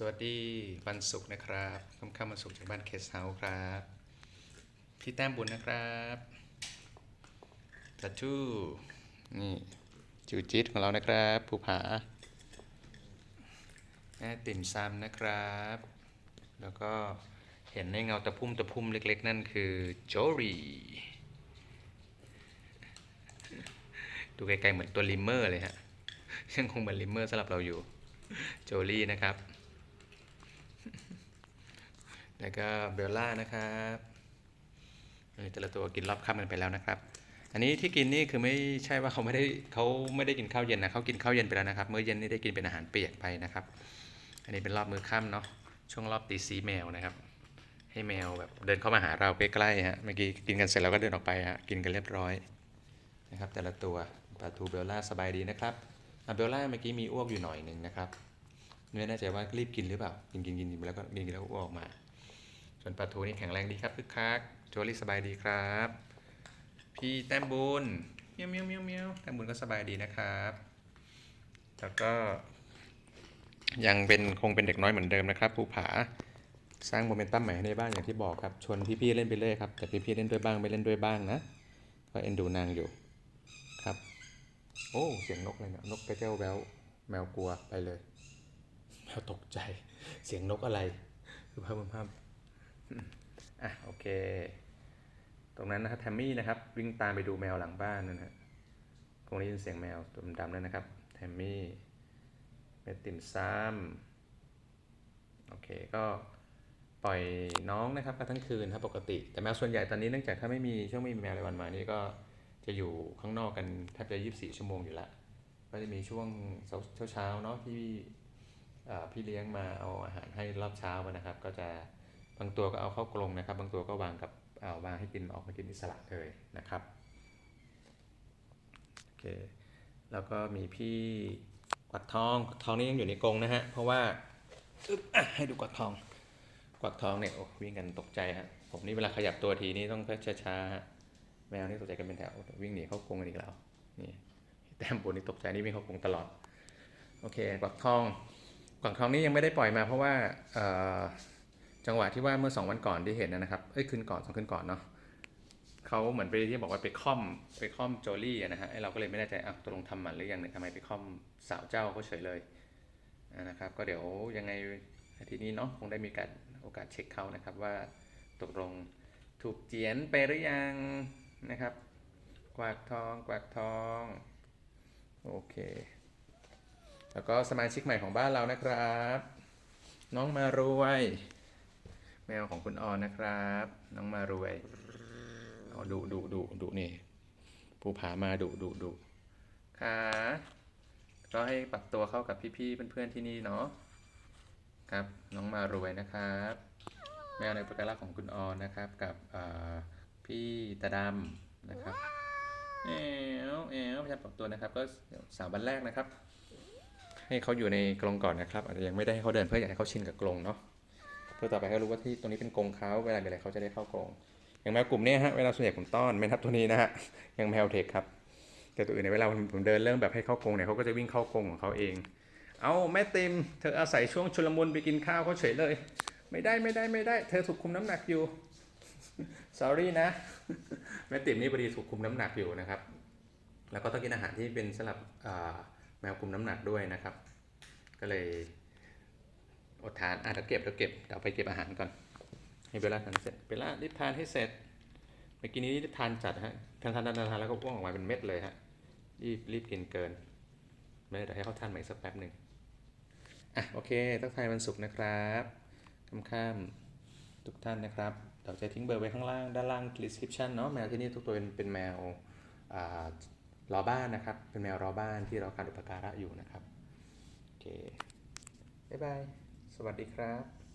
สวัสดีวันศุกร์นะครับค่ำๆวันศุกร์จากบ้านเคสเฮาส์ครับ พี่แต้มบุญนะครับจัดจู้นี่จูจิตของเรานะครับภูผาแม่ติ่มซำนะครับ แล้วก็เห็นในเงาตะพุ่มตะพุ่มเล็ก ๆ นั่นคือโจรีดูไกลๆเหมือนตัวลิมเมอร์เลยฮะยังคงเป็นลิมเมอร์สำหรับเราอยู่ โจลี่นะครับ แล้วก็เบลล่านะครับนี่แต่ละตัวกินรอบค่ำกันไปแล้วนะครับ อันนี้ที่กินนี่คือไม่ใช่ว่าเขาไม่ได้เขาไม่ได้กินข้าวเย็นนะเขากินข้าวเย็นไปแล้วนะครับมื้อเย็นนี่ได้กินเป็นอาหารเปียกไปนะครับ อันนี้เป็นรอบมื้อค่ำเนาะช่วงรอบตีสีแมวนะครับ ให้แมวแบบเดินเข้ามาหาเราใกล้ๆฮะเมื่อกี้กินกันเสร็จแล้วก็เดินออกไปฮะกินกันเรียบร้อยนะครับ แต่ละตัวปลาทูเบลล่าสบายดีนะครับเบลล่าเมื่อกี้มีอ้วกอยู่หน่อยหนึ่งนะครับไม่แน่ใจว่ารีบกินหรือเปล่ากินกินกินไปแล้วก็กินกินแล้วอ้วกออกมา ส่วนปลาทูนี่แข็งแรงดีครับคึกคักโจลี่สบายดีครับ พี่แต้มบุญเมียวเมียวเมียวเมียวแต้มบุญก็สบายดีนะครับ แล้วก็ ยังเป็นคงเป็นเด็กน้อยเหมือนเดิมนะครับภูผาสร้างโมเมนตัมใหม่ให้ในบ้านอย่างที่บอกครับชวนพี่ๆเล่นไปเรื่อยครับแต่พี่ๆเล่นด้วยบ้างไม่เล่นด้วยบ้างนะก็เอ็นดูนางอยู่ครับ โอ้เสียงนกเลยนะนกกระเจ้าแววแมวกลัวไปเลยแมวตกใจ เสียงนกอะไรคือภาพภาพ อะโอเค ตรงนั้นนะครับแทมมี่นะครับ วิ่งตามไปดูแมวหลังบ้านนั่นฮะคงได้ยินเสียงแมวตัวดำๆนั่นนะครับแทมมี่เมดติ่มซ้ำโอเคก็ปล่อยน้องนะครับกันทั้งคืนครับปกติ แต่แมวส่วนใหญ่ตอนนี้เนื่องจากถ้าไม่มีช่วงไม่มีแมวรายวันมานี่ก็จะอยู่ข้างนอกกันแทบจะ24 ชั่วโมงอยู่ละก็จะมีช่วงเช้าๆเนาะที่พี่เลี้ยงมาเอาอาหารให้รอบเช้านะครับ ก็จะ บางตัวก็เอาเข้ากรงนะครับ บางตัวก็วางกับอ่าวางให้กินออกมากินอิสระเลยนะครับโอเคแล้วก็มีพี่กวักทองกวักทองนี่ยังอยู่ในกรงนะฮะเพราะว่าอึ๊บอะให้ดูกวักทองกวักทองเนี่ยโอ้วิ่งกันตกใจฮะผมนี่เวลาขยับตัวทีนี่ต้องช้าๆฮะแมวนี่ตกใจกันเป็นแถววิ่งหนีเข้ากรงกันอีกแล้วนี่แต้มบนนี่ตกใจนี่วิ่งเข้ากรงตลอดโอเคกวักทองกวางทองนี่ยังไม่ได้ปล่อยมาเพราะว่าเอ่อ จังหวะที่ว่าเมื่อสองวันก่อนที่เห็นนะครับ เอ้ยคืนก่อนสองคืนก่อนเนาะเขาเหมือนไปที่บอกว่าไปค่อมไปค่อมโจลี่นะฮะไอเราก็เลยไม่แน่ใจอะตกลงทำหมันหรือยังเนี่ยทำไมไปค่อมสาวเจ้าเขาเฉยเลยนะครับ ก็เดี๋ยวยังไงอาทิตย์นี้เนาะคงได้มีการโอกาสเช็คเขานะครับว่าตกลงถูกเจียนไปหรือยังนะครับ กวากทองกวากทองโอเค แล้วก็สมาชิกใหม่ของบ้านเรานะครับ น้องมารวย แมวของคุณออนนะครับ น้องมารวยเอดุดุดุดุนี่ภูผามาดุดุดุค่ะก็ให้ปรับตัวเข้ากับพี่ๆเพื่อนๆที่นี่เนาะครับ น้องมารวยนะครับ แมวในปการักของคุณออนนะครับกับพี่ตาดำนะครับเอวเอวพยายามปรับตัวนะครับ ก็สามวันแรกนะครับ ให้เขาอยู่ในกรงก่อนนะครับ อาจจะยังไม่ได้ให้เขาเดินเพื่ออยากให้เขาชินกับกรงเนาะ เพื่อต่อไปให้รู้ว่าที่ตรงนี้เป็นกรงเขาเวลามีอะไรเขาจะได้เข้ากรงอย่างแมวกลุ่มนี้ฮะเวลาส่วนใหญ่ผมต้อนไม่นับตัวนี้นะฮะอยังแมวเทคครับแต่ตัวอื่นในเวลาผมเดินเริ่มแบบให้เข้ากรงเนี่ยเขาก็จะวิ่งเข้ากรงของเขาเอง เอาแม่ติมเธออาศัยช่วงชุลมุนไปกินข้าวเขาเฉยเลย ไม่ได้ไม่ได้ไม่ได้ เธอถูกคุมน้ำหนักอยู่ sorry นะแม่ติมนี่พอดีถูกคุมน้ำหนักอยู่นะครับ แล้วก็ต้องกินอาหารที่เป็นสำหรับแมวคุมน้ำหนักด้วยนะครับ ก็เลย อดทานอะเดี๋ยวเก็บเดี๋ยวเก็บเดี๋ยวเอาไปเก็บอาหารก่อน ให้เบลล่าทานเสร็จเบลล่ารีบทานให้เสร็จเมื่อกี้นี้รีบทานจัดฮะทานทานทานทานแล้วก็อ้วกออกมาเป็นเม็ดเลยฮะรีบรีบกินเกิน ไม่ได้ให้เขาทานใหม่สักแป๊บหนึ่งอะโอเคทักทายวันศุกร์นะครับค่ำๆทุกท่านนะครับเดี๋ยวจะทิ้งเบอร์ไว้ข้างล่างด้านล่าง description เนาะแมวที่นี่ทุกตัวเป็นเป็นแมวอ่ารอบ้านนะครับ เป็นแมวรอบ้านที่เราการอุปการะอยู่นะครับ โอเค บ๊ายบาย สวัสดีครับ